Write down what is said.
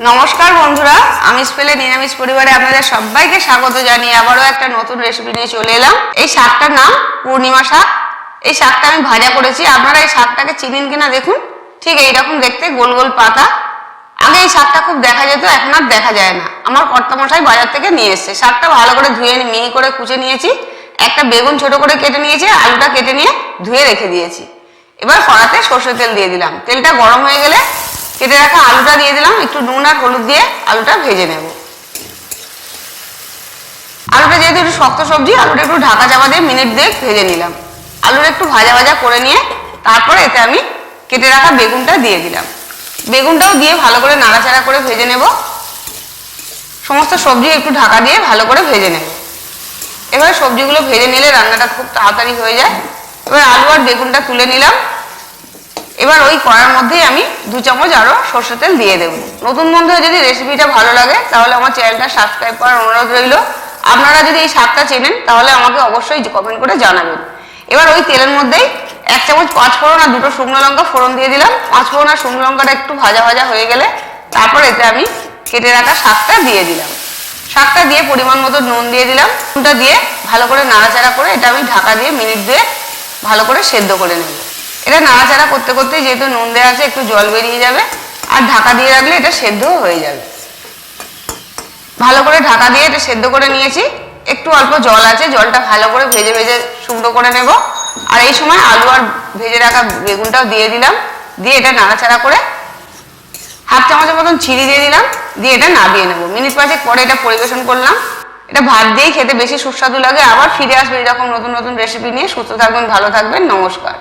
নমস্কার বন্ধুরা, আমি স্পেলে নিরামিষ পরিবারে আপনাদের সবাইকে স্বাগত জানিয়ে আবারও একটা নতুন রেসিপি নিয়ে চলে এলাম। এই শাকটার নাম পূর্ণিমা শাক। এই শাকটা আমি ভাজা করেছি। আপনারা এই শাকটাকে চিনেন কিনা দেখুন। ঠিক এইরকম দেখতে, গোল গোল পাতা। আগে এই শাকটা খুব দেখা যেত, এখন আর দেখা যায় না। আমার কর্তামশাই বাজার থেকে নিয়ে এসছে। শাকটা ভালো করে ধুয়ে মিহি করে কুচে নিয়েছি। একটা বেগুন ছোট করে কেটে নিয়েছি, আলুটা কেটে নিয়ে ধুয়ে রেখে দিয়েছি। এবার কড়াতে সর্ষের তেল দিয়ে দিলাম। তেলটা গরম হয়ে গেলে কেটে রাখা আলুটা দিয়ে দিলাম, একটু নুন আর হলুদ দিয়ে আলুটা ভেজে নেব। আলুটা যেহেতু একটু শক্ত সবজি, আলুটা একটু ঢাকা চাপা দিয়ে মিনিট দিয়ে ভেজে নিলাম। আলুটা একটু ভাজা ভাজা করে নিয়ে তারপরে এতে আমি কেটে রাখা বেগুনটা দিয়ে দিলাম। বেগুনটাও দিয়ে ভালো করে নাড়াচাড়া করে ভেজে নেব। সমস্ত সবজি একটু ঢাকা দিয়ে ভালো করে ভেজে নেব। এবার সবজিগুলো ভেজে নিলে রান্নাটা খুব তাড়াতাড়ি হয়ে যায়। এবার আলু আর বেগুনটা তুলে নিলাম। এবার ওই কড়ার মধ্যেই আমি দু চামচ আরও সর্ষের তেল দিয়ে দেবো। নতুন বন্ধুরা যদি রেসিপিটা ভালো লাগে, তাহলে আমার চ্যানেলটা সাবস্ক্রাইব করার অনুরোধ রইল। আপনারা যদি এই শাকটা চেনেন, তাহলে আমাকে অবশ্যই কমেন্ট করে জানাবেন। এবার ওই তেলের মধ্যেই এক চামচ পাঁচ ফোড়ন আর দুটো শুকনো লঙ্কা ফোড়ন দিয়ে দিলাম। পাঁচ ফোড়ন আর শুকনো লঙ্কাটা একটু ভাজা ভাজা হয়ে গেলে তারপর এতে আমি কেটে রাখা শাকটা দিয়ে দিলাম। শাকটা দিয়ে পরিমাণ মতো নুন দিয়ে দিলাম। নুনটা দিয়ে ভালো করে নাড়াচাড়া করে এটা আমি ঢাকা দিয়ে মিনিট দিয়ে ভালো করে সেদ্ধ করে নেব। এটা নাড়াচাড়া করতে করতে যেহেতু নুন দেওয়া আছে, একটু জল বেরিয়ে যাবে। আর ঢাকা দিয়ে রাখলে এটা সেদ্ধ হয়ে যাবে। ভালো করে ঢাকা দিয়ে এটা সেদ্ধ করে নিয়েছি। একটু অল্প জল আছে, জলটা ভালো করে ভেজে ভেজে শুকনো করে নেব। আর এই সময় আলু আর ভেজে রাখা বেগুনটাও দিয়ে দিলাম। দিয়ে এটা নাড়াচাড়া করে হাফ চামচের মতন চিনি দিয়ে দিলাম। দিয়ে এটা নাবিয়ে নেব। মিনিট পাঁচেক পরে এটা পরিবেশন করলাম। এটা ভাত দিয়েই খেতে বেশি সুস্বাদু লাগে। আবার ফিরে আসবে এরকম নতুন নতুন রেসিপি নিয়ে। সুস্থ থাকবেন ভালো থাকবেন। নমস্কার।